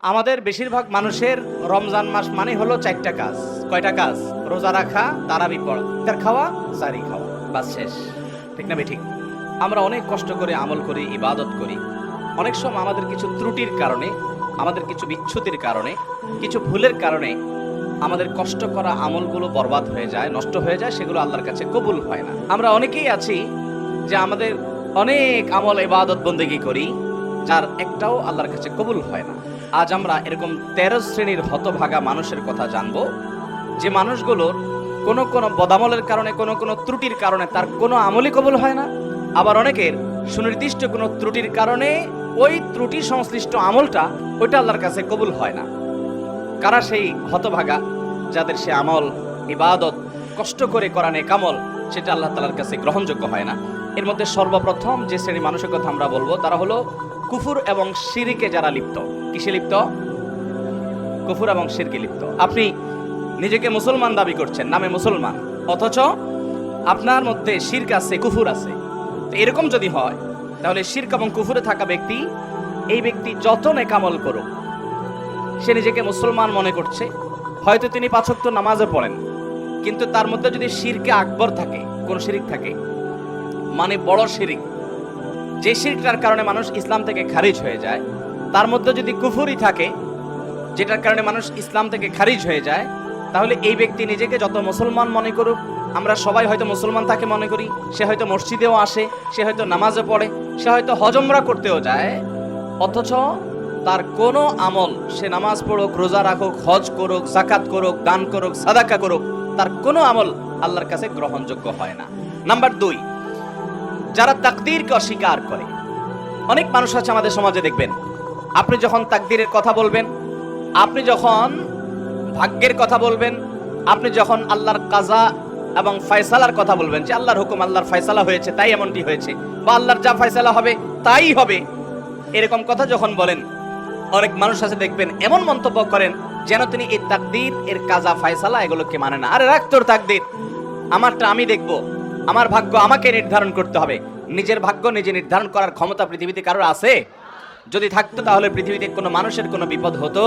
আমাদের বেশিরভাগ মানুষের রমজান মাস মানে হলো চারটা কাজ। কয়টা কাজ? রোজা রাখা, তারাবি পড়া। ইফতার খাওয়া, সারি খাওয়া। বাস শেষ। ঠিক না ঠিক। আমরা অনেক কষ্ট করে আমল করি, ইবাদত করি। অনেক সময় আমাদের কিছু ত্রুটির কারণে, আমাদের কিছু বিচ্ছুতির কারণে, কিছু ভুলের কারণে আমাদের কষ্ট করা আমলগুলো বরবাদ হয়ে যায়, নষ্ট হয়ে যায়, সেগুলো আল্লাহর কাছে কবুল হয় না। আমরা অনেকেই আছি যে আমাদের অনেক আমল, ইবাদত, বন্দেগী করি, যার একটাও আল্লাহর কাছে কবুল হয় না। আজ আমরা এরকম তেরো শ্রেণির হতভাগা মানুষের কথা জানব। যে মানুষগুলোর কোনো কোনো বদামলের কারণে, কোনো কোনো ত্রুটির কারণে তার কোনো আমলই কবুল হয় না। আবার অনেকের সুনির্দিষ্ট কোনো ত্রুটির কারণে ওই ত্রুটি সংশ্লিষ্ট আমলটা ওইটা আল্লাহর কাছে কবুল হয় না। কারা সেই হতভাগা যাদের সে আমল, ইবাদত, কষ্ট করে করানে কামল সেটা আল্লাহ তালার কাছে গ্রহণযোগ্য হয় না। এর মধ্যে সর্বপ্রথম যে শ্রেণি মানুষের কথা আমরা বলব, তারা হলো কুফুর এবং শিরিকে যারা লিপ্ত, কিসে লিপ্ত? কুফুর এবং শিরকে লিপ্ত। আপনি নিজেকে মুসলমান দাবি করছেন, নামে মুসলমান, অথচ আপনার মধ্যে শির্ক আছে, কুফুর আছে। এরকম যদি হয়, তাহলে শির্ক এবং কুফুরে থাকা ব্যক্তি, এই ব্যক্তি যত নেকামল করুক, সে নিজেকে মুসলমান মনে করছে। হয়তো তিনি পাঁচক্ত নামাজে পড়েন, কিন্তু তার মধ্যে যদি শিরকে আকবর থাকে, কোন শিরিক থাকে মানে বড় শিরিক যে শিরকটার কারণে মানুষ ইসলাম থেকে খারিজ হয়ে যায়, তার মধ্যে যদি কুফুরি থাকে, যেটার কারণে মানুষ ইসলাম থেকে খারিজ হয়ে যায়, তাহলে এই ব্যক্তি নিজেকে যত মুসলমান মনে করুক, আমরা সবাই হয়তো মুসলমান তাকে মনে করি, সে হয়তো মসজিদেও আসে, সে হয়তো নামাজে পড়ে, সে হয়তো হজমরা করতেও যায়, অথচ তার কোনো আমল, সে নামাজ পড়ুক, রোজা রাখুক, হজ করুক জাকাত করুক, দান করুক, সাদাকা করুক, তার কোনো আমল আল্লাহর কাছে গ্রহণযোগ্য হয় না। নাম্বার দুই যারা তাকদীরকে অস্বীকার করে। অনেক মানুষ আছে আমাদের সমাজে দেখবেন, আপনি যখন তাকদীরের কথা বলবেন, আপনি যখন ভাগ্যের কথা বলবেন, আপনি যখন আল্লাহর কাজা এবং ফয়সালার কথা বলবেন, যে আল্লাহর হুকুম, আল্লাহর ফয়সালা হয়েছে, তাই এমনটি হয়েছে, বা আল্লাহর যা ফয়সালা হবে, তাই হবে। এরকম কথা যখন বলেন, অনেক মানুষ আছে দেখবেন, এমন মন্তব্য করেন, যেন তিনি এই তাকদীর, এর কাজা, ফয়সালা এগুলোকে মানে না। আরে রাখ তোর তাকদীর। আমারটা আমি দেখব। আমার ভাগ্য আমাকে নির্ধারণ করতে হবে। নিজের ভাগ্য নিজে নির্ধারণ করার ক্ষমতা পৃথিবীতে কারোর আছে? যদি থাকতো তাহলে পৃথিবীতে কোনো মানুষের কোনো বিপদ হতো?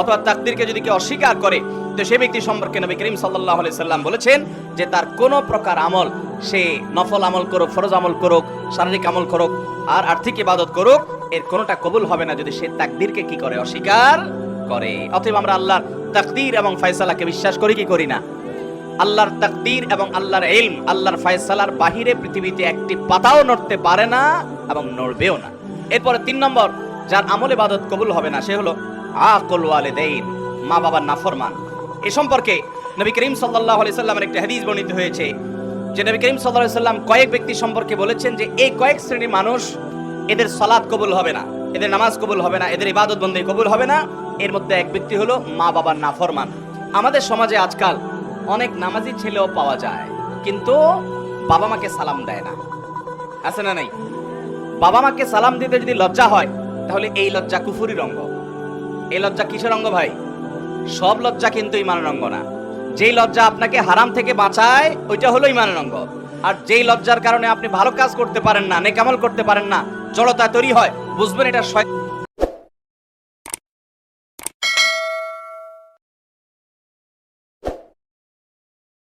অথবা তাকদিরকে যদি কেউ অস্বীকার করে, তো সে ব্যক্তি সম্পর্কে নবী করিম সাল্লাহ সাল্লাম বলেছেন যে তার কোনো প্রকার আমল সে নফল আমল করুক, ফরজ আমল করুক, শারীরিক আমল করুক, আর আর্থিক ইবাদত করুক, এর কোনোটা কবুল হবে না যদি সে তাকদিরকে কি করে? অস্বীকার করে। অতএব আমরা আল্লাহর তাকদির এবং ফয়সালাকে বিশ্বাস করি কি করি না? আল্লাহর তাকদির এবং আল্লাহর ইলম, আল্লাহর ফয়সালার বাহিরে পৃথিবীতে একটি পাতাও নড়তে পারে না এবং নড়বেও না। এরপরে তিন নম্বর, যার আমল ইবাদত কবুল হবে না, সে হলো আকল ওয়ালিদাইন মা বাবার নাফরমান। এ সম্পর্কে নবী করিম সাল্লাল্লাহু আলাইহি সাল্লামের একটা হাদিস বর্ণিত হয়েছে, যে নবী করিম সাল্লাল্লাহু আলাইহি সাল্লাম কয়েক ব্যক্তি সম্পর্কে বলেছেন যে এই কয়েক শ্রেণির মানুষ এদের সালাত কবুল হবে না, এদের নামাজ কবুল হবে না, এদের ইবাদত বন্দী কবুল হবে না। এর মধ্যে এক ব্যক্তি হলো মা বাবার নাফরমান। আমাদের সমাজে আজকাল অনেক নামাজি ছেলেও পাওয়া যায়, কিন্তু বাবা মাকে সালাম দেয় না। আছে না নাই? বাবা মাকে সালাম দিতে যদি লজ্জা হয়, তাহলে এই লজ্জা কুফুরি রঙ্গ এই লজ্জা কিসের অঙ্গ ভাই? সব লজ্জা কিন্তু ইমানের অঙ্গ না। যেই লজ্জা আপনাকে হারাম থেকে বাঁচায়, ওইটা হলো ইমানের অঙ্গ। আর যেই লজ্জার কারণে আপনি ভালো কাজ করতে পারেন না, নেকামল করতে পারেন না, জড়তা তৈরি হয়, বুঝবেন এটা শয়-